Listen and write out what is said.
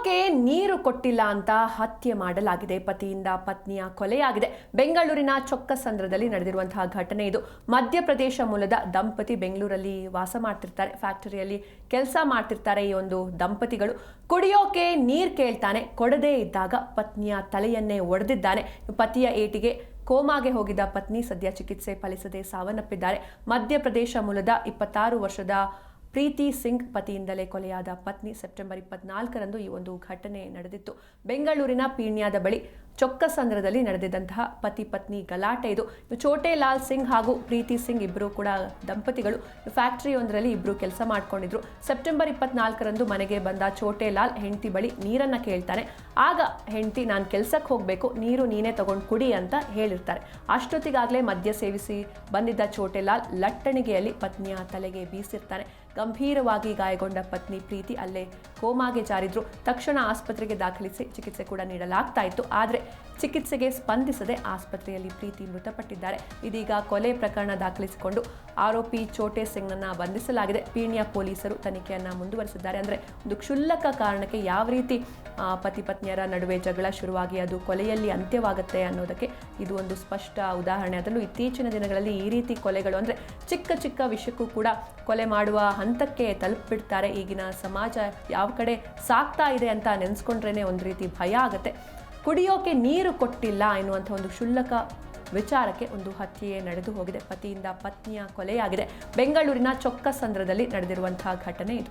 ಕುಡಿಯೋಕೆ ನೀರು ಕೊಟ್ಟಿಲ್ಲ ಅಂತ ಹತ್ಯೆ ಮಾಡಲಾಗಿದೆ. ಪತಿಯಿಂದ ಪತ್ನಿಯ ಕೊಲೆಯಾಗಿದೆ. ಬೆಂಗಳೂರಿನ ಚೊಕ್ಕಸಂದ್ರದಲ್ಲಿ ನಡೆದಿರುವಂತಹ ಘಟನೆ ಇದು. ಮಧ್ಯಪ್ರದೇಶ ಮೂಲದ ದಂಪತಿ ಬೆಂಗಳೂರಲ್ಲಿ ವಾಸ ಮಾಡ್ತಿರ್ತಾರೆ. ಫ್ಯಾಕ್ಟರಿಯಲ್ಲಿ ಕೆಲಸ ಮಾಡ್ತಿರ್ತಾರೆ ಈ ಒಂದು ದಂಪತಿಗಳು. ಕುಡಿಯೋಕೆ ನೀರು ಕೇಳ್ತಾನೆ. ಕೊಡದೇ ಇದ್ದಾಗ ಪತ್ನಿಯ ತಲೆಯನ್ನೇ ಒಡೆದಿದ್ದಾನೆ. ಪತಿಯ ಏಟಿಗೆ ಕೋಮಾಗೆ ಹೋಗಿದ್ದ ಪತ್ನಿ ಸದ್ಯ ಚಿಕಿತ್ಸೆ ಫಲಿಸದೆ ಸಾವನ್ನಪ್ಪಿದ್ದಾರೆ. ಮಧ್ಯಪ್ರದೇಶ ಮೂಲದ ಇಪ್ಪತ್ತಾರು ವರ್ಷದ ಪ್ರೀತಿ ಸಿಂಗ್ ಪತಿಯಿಂದಲೇ ಕೊಲೆಯಾದ ಪತ್ನಿ ಸೆಪ್ಟೆಂಬರ್ ಇಪ್ಪತ್ನಾಲ್ಕರಂದು ಈ ಒಂದು ಘಟನೆ ನಡೆದಿತ್ತು. ಬೆಂಗಳೂರಿನ ಪೀಣ್ಯದ ಬಳಿ ಚೊಕ್ಕಸಂದ್ರದಲ್ಲಿ ನಡೆದಿದ್ದಂತಹ ಪತಿ ಪತ್ನಿ ಗಲಾಟೆ ಇದು. ಚೋಟೆ ಲಾಲ್ ಸಿಂಗ್ ಹಾಗೂ ಪ್ರೀತಿ ಸಿಂಗ್ ಇಬ್ಬರು ಕೂಡ ದಂಪತಿಗಳು ಫ್ಯಾಕ್ಟರಿಯೊಂದರಲ್ಲಿ ಇಬ್ಬರು ಕೆಲಸ ಮಾಡ್ಕೊಂಡಿದ್ರು. ಸೆಪ್ಟೆಂಬರ್ ಇಪ್ಪತ್ನಾಲ್ಕರಂದು ಮನೆಗೆ ಬಂದ ಚೋಟೆ ಲಾಲ್ ಹೆಂಡತಿ ಬಳಿ ನೀರನ್ನು ಕೇಳ್ತಾನೆ. ಆಗ ಹೆಂಡತಿ, ನಾನು ಕೆಲಸಕ್ಕೆ ಹೋಗಬೇಕು, ನೀರು ನೀನೇ ತಗೊಂಡು ಕುಡಿ ಅಂತ ಹೇಳಿರ್ತಾರೆ. ಅಷ್ಟೊತ್ತಿಗಾಗಲೇ ಮದ್ಯ ಸೇವಿಸಿ ಬಂದಿದ್ದ ಚೋಟೆಲಾಲ್ ಲಟ್ಟಣಿಗೆಯಲ್ಲಿ ಪತ್ನಿಯ ತಲೆಗೆ ಬೀಸಿರ್ತಾನೆ. ಗಂಭೀರವಾಗಿ ಗಾಯಗೊಂಡ ಪತ್ನಿ ಪ್ರೀತಿ ಅಲ್ಲೇ ಕೋಮಾಗೆ ಜಾರಿದ್ರು. ತಕ್ಷಣ ಆಸ್ಪತ್ರೆಗೆ ದಾಖಲಿಸಿ ಚಿಕಿತ್ಸೆ ಕೂಡ ನೀಡಲಾಗ್ತಾ ಇತ್ತು. ಆದರೆ ಚಿಕಿತ್ಸೆಗೆ ಸ್ಪಂದಿಸದೆ ಆಸ್ಪತ್ರೆಯಲ್ಲಿ ಪ್ರೀತಿ ಮೃತಪಟ್ಟಿದ್ದಾರೆ. ಇದೀಗ ಕೊಲೆ ಪ್ರಕರಣ ದಾಖಲಿಸಿಕೊಂಡು ಆರೋಪಿ ಚೋಟೆ ಸಿಂಗ್ನನ್ನ ಬಂಧಿಸಲಾಗಿದೆ. ಪೀಣ್ಯ ಪೊಲೀಸರು ತನಿಖೆಯನ್ನ ಮುಂದುವರಿಸಿದ್ದಾರೆ. ಅಂದ್ರೆ ಒಂದು ಕ್ಷುಲ್ಲಕ ಕಾರಣಕ್ಕೆ ಯಾವ ರೀತಿ ಪತಿ ಪತ್ನಿಯರ ನಡುವೆ ಜಗಳ ಶುರುವಾಗಿ ಅದು ಕೊಲೆಯಲ್ಲಿ ಅಂತ್ಯವಾಗುತ್ತೆ ಅನ್ನೋದಕ್ಕೆ ಇದು ಒಂದು ಸ್ಪಷ್ಟ ಉದಾಹರಣೆ. ಅದರಲ್ಲೂ ಇತ್ತೀಚಿನ ದಿನಗಳಲ್ಲಿ ಈ ರೀತಿ ಕೊಲೆಗಳು ಅಂದ್ರೆ ಚಿಕ್ಕ ಚಿಕ್ಕ ವಿಷಯಕ್ಕೂ ಕೂಡ ಕೊಲೆ ಮಾಡುವ ಹಂತಕ್ಕೆ ತಲುಪಿಬಿಡ್ತಾರೆ. ಈಗಿನ ಸಮಾಜ ಯಾವ ಕಡೆ ಸಾಕ್ತಾ ಇದೆ ಅಂತ ನೆನೆಸ್ಕೊಂಡ್ರೇ ಒಂದು ರೀತಿ ಭಯ ಆಗುತ್ತೆ. ಕುಡಿಯೋಕೆ ನೀರು ಕೊಟ್ಟಿಲ್ಲ ಎನ್ನುವಂಥ ಒಂದು ಕ್ಷುಲ್ಲಕ ವಿಚಾರಕ್ಕೆ ಒಂದು ಹತ್ಯೆ ನಡೆದು ಹೋಗಿದೆ. ಪತಿಯಿಂದ ಪತ್ನಿಯ ಕೊಲೆಯಾಗಿದೆ. ಬೆಂಗಳೂರಿನ ಚೊಕ್ಕಸಂದ್ರದಲ್ಲಿ ನಡೆದಿರುವಂತಹ ಘಟನೆ ಇದು.